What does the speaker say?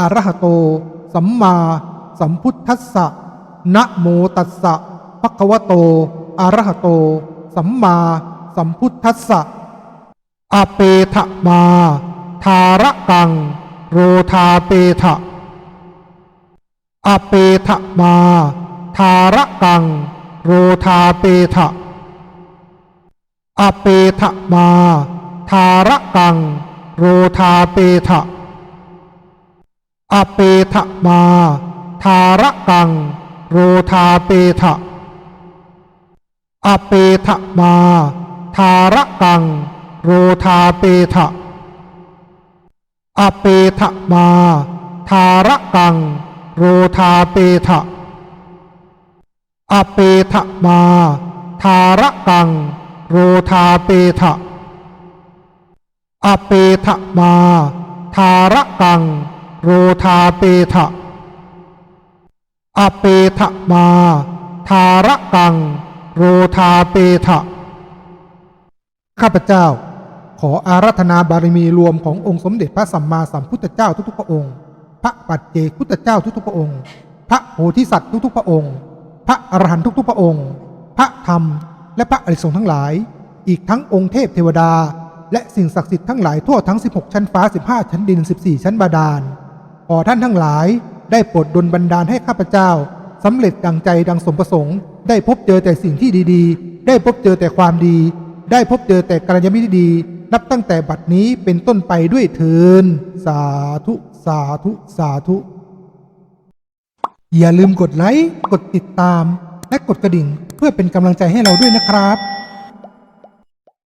อรหโต สัมมาสัมพุทธัสสะนะโมตัสสะภะคะวะโตอรหโต สัมมาสัมพุทธัสสะอเปทะมา ทาระกัง โรธาเปทะอเปทะมา ทาระกัง โรธาเปทะอเปทะมา ทาระกัง โรธาเปทะ อเปทะมา ทาระกัง โรธาเปทะอเปทะมา ทาระกัง โรธาเปทะอเปทะมา ทาระกัง โรธาเปทะอเปทะมา ทาระกัง โรธาเปทะอเปทะมา ทาระกัง โรธาเปทะอเปทะมา ทาระกัง โรธาเปทะข้าพเจ้า ขออาราธนาบารมีรวมขององค์สมเด็จพระสัมมาสัมพุทธเจ้าทุกๆพระองค์ พระปัจเจกพุทธเจ้าทุกๆพระองค์ พระโพธิสัตว์ทุกๆพระองค์ พระอรหันต์ทุกๆพระองค์ พระธรรม และพระอริสงฆ์ทั้งหลาย อีกทั้งองค์เทพเทวดาและสิ่งศักดิ์สิทธิ์ทั้งหลายทั่วทั้ง 16 ชั้นฟ้า 15 ชั้นดิน 14 ชั้นบาดาล ขอท่านทั้งหลาย ได้โปรดดลบันดาลให้ข้าพเจ้าสำเร็จดังใจดังสมประสงค์ ได้พบเจอแต่สิ่งที่ดีๆ ได้พบเจอแต่ความดี ได้พบเจอแต่กัลยาณมิตรดีนับตั้งแต่บัดนี้เป็นต้นไปด้วยเทินสาธุ สาธุ สาธุ อย่าลืมกดไลค์ กดติดตาม และกดกระดิ่งเพื่อเป็นกำลังใจให้เราด้วยนะครับ